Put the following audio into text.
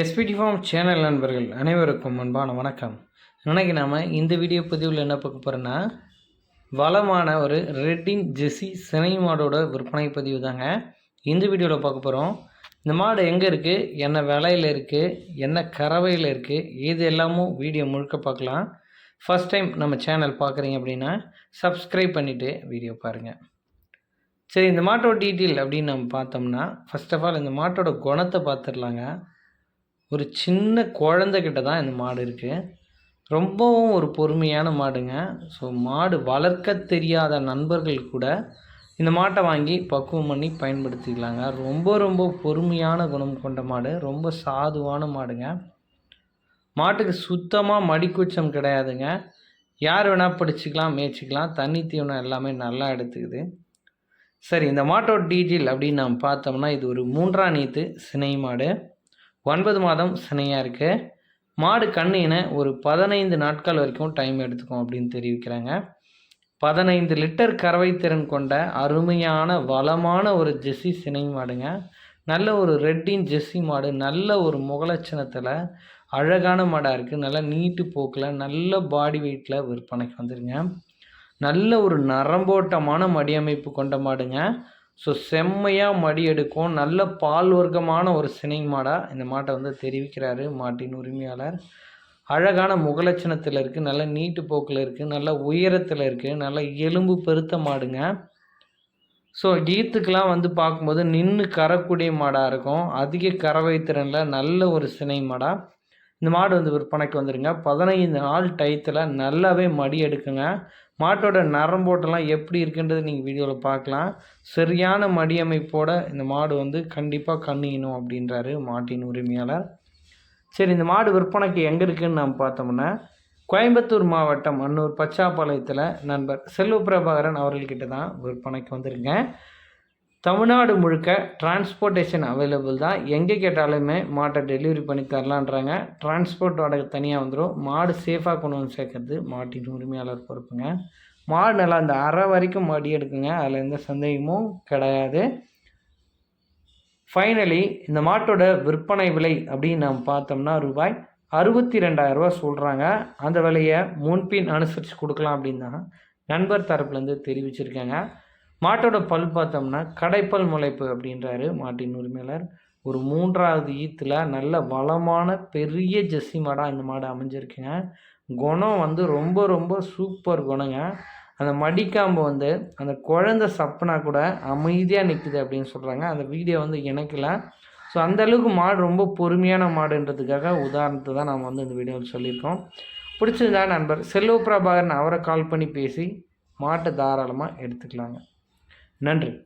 SPD form channel நண்பர்கள் அனைவருக்கும் அன்பான வணக்கம். இன்னைக்கு நாம் இந்த வீடியோ பதிவில் என்ன பார்க்க போகிறோன்னா வளமான ஒரு ரெட்டின் ஜெஸ்ஸி சினை மாடோட விற்பனை பதிவு தாங்க. இந்த வீடியோவில் பார்க்க போகிறோம் இந்த மாடு எங்கே இருக்குது என்ன விலையில் இருக்குது என்ன கறவையில் இருக்குது இது எல்லாமும் வீடியோ முழுக்க பார்க்கலாம். ஃபஸ்ட் டைம் நம்ம சேனல் பார்க்குறீங்க அப்படின்னா சப்ஸ்கிரைப் பண்ணிவிட்டு வீடியோ பாருங்கள் சரி இந்த மாட்டோட டீட்டெயில் அப்படின்னு நம்ம பார்த்தோம்னா ஃபர்ஸ்ட் ஆஃப் ஆல் இந்த மாட்டோட குணத்தை பார்த்துடலாங்க. ஒரு சின்ன குழந்தைகிட்ட தான் இந்த மாடு இருக்குது ரொம்பவும் ஒரு பொறுமையான மாடுங்க. ஸோ மாடு வளர்க்க தெரியாத நண்பர்கள் கூட இந்த மாட்டை வாங்கி பக்குவம் பண்ணி பயன்படுத்திக்கலாங்க. ரொம்ப ரொம்ப பொறுமையான குணம் கொண்ட மாடு. ரொம்ப சாதுவான மாடுங்க. மாட்டுக்கு சுத்தமாக மடிக்குச்சம் கிடையாதுங்க. யார் வேணால் பிடிச்சிக்கலாம் மேய்ச்சிக்கலாம். தண்ணி தீவனம் எல்லாமே நல்லா எடுத்துக்குது. சரி இந்த மாட்டோட டீட்டெயில் அப்படின்னு நம்ம பார்த்தோம்னா இது ஒரு மூன்றாம் நீத்து சினை மாடு. ஒன்பது மாதம் சினையாக இருக்குது மாடு கண்ணின ஒரு பதினைந்து நாட்கள் வரைக்கும் டைம் எடுத்துக்கும் அப்படின்னு தெரிவிக்கிறாங்க. பதினைந்து லிட்டர் கறவை திறன் கொண்ட அருமையான வளமான ஒரு ஜெஸ்ஸி சினை மாடுங்க. நல்ல ஒரு ரெட்டின் ஜெஸ்ஸி மாடு நல்ல ஒரு முகலட்சணத்தில் அழகான மாடாக இருக்குது நல்ல நீட்டு போக்கில் நல்ல பாடி வெயிட்டில் விற்பனைக்கு வந்துடுங்க நல்ல ஒரு நரம்போட்டமான மடியமைப்பு கொண்ட மாடுங்க. ஸோ செம்மையாக மடி எடுக்கும். நல்ல பால் வர்க்கமான ஒரு சினை மாடாக இந்த மாட்டை வந்து தெரிவிக்கிறாரு மாட்டின் உரிமையாளர். அழகான முகலட்சணத்தில் இருக்குது நல்ல நீட்டு போக்கில் இருக்குது நல்ல உயரத்தில் இருக்குது நல்ல எலும்பு பெருத்த மாடுங்க. ஸோ கீத்துக்கெலாம் வந்து பார்க்கும்போது நின்று கறக்கூடிய மாடாக இருக்கும். அதிக கறவை திறனில் நல்ல ஒரு சினை மாடாக இந்த மாடு வந்து விற்பனைக்கு வந்துடுங்க பதினைந்து நாள் டயத்தில் நல்லாவே மடி எடுக்குங்க. மாட்டோட நரம்போட்டெல்லாம் எப்படி இருக்குன்றது நீங்கள் வீடியோவில் பார்க்கலாம். சரியான மடி அமைப்போட இந்த மாடு வந்து கண்டிப்பாக கண்ணியணும் அப்படின்றாரு மாட்டின் உரிமையாளர். சரி இந்த மாடு விற்பனைக்கு எங்கே இருக்குதுன்னு நம்ம பார்த்தோம்னா கோயம்புத்தூர் மாவட்டம் அன்னூர் பச்சாப்பாளையத்தில் நண்பர் செல்வ பிரபாகரன் அவர்கள்கிட்ட தான் விற்பனைக்கு வந்திருக்கேன். தமிழ்நாடு முழுக்க டிரான்ஸ்போர்ட்டேஷன் அவைலபிள் தான். எங்கே கேட்டாலுமே மாட்டை டெலிவரி பண்ணி தரலான்றாங்க. டிரான்ஸ்போர்ட் வாடகை தனியாக வந்துடும் மாடு சேஃபாக கொண்டு வந்து சேர்க்கறது மாட்டின் உரிமையாளர் பொறுப்புங்க. மாடு நல்லா அந்த அரை வரைக்கும் மடி எடுக்குங்க. அதில் எந்த சந்தேகமும் கிடையாது. ஃபைனலி இந்த மாட்டோட விற்பனை விலை அப்படின்னு நம்ம பார்த்தோம்னா ரூபாய் அறுபத்தி ரெண்டாயிரரூவா சொல்கிறாங்க அந்த விலையை முன்பின் அனுசரித்து கொடுக்கலாம் அப்படின்னு தான் நண்பர் தரப்புலேருந்து தெரிவிச்சிருக்கேங்க. மாட்டோட பல் பார்த்தோம்னா கடைப்பல் முளைப்பு அப்படின்றாரு மாட்டின் உரிமையாளர். ஒரு மூன்றாவது ஈத்தில் நல்ல வளமான பெரிய ஜெஸ்ஸி மாடாக இந்த மாடு அமைஞ்சிருக்குங்க. குணம் வந்து ரொம்ப ரொம்ப சூப்பர் குணங்க. அந்த மடிக்காம்பு வந்து அந்த குழந்த சப்புனா கூட அமைதியாக நிற்குது அப்படின்னு சொல்கிறாங்க அந்த வீடியோ வந்து இணைக்கல ஸோ அந்தளவுக்கு மாடு ரொம்ப பொறுமையான மாடுன்றதுக்காக உதாரணத்தை தான் நாம் வந்து இந்த வீடியோவில் சொல்லியிருக்கோம். பிடிச்சிருந்தா நண்பர் செல்வ பிரபாகரன் அவரை கால் பண்ணி பேசி மாட்டை தாராளமாக எடுத்துக்கலாங்க. நன்றி.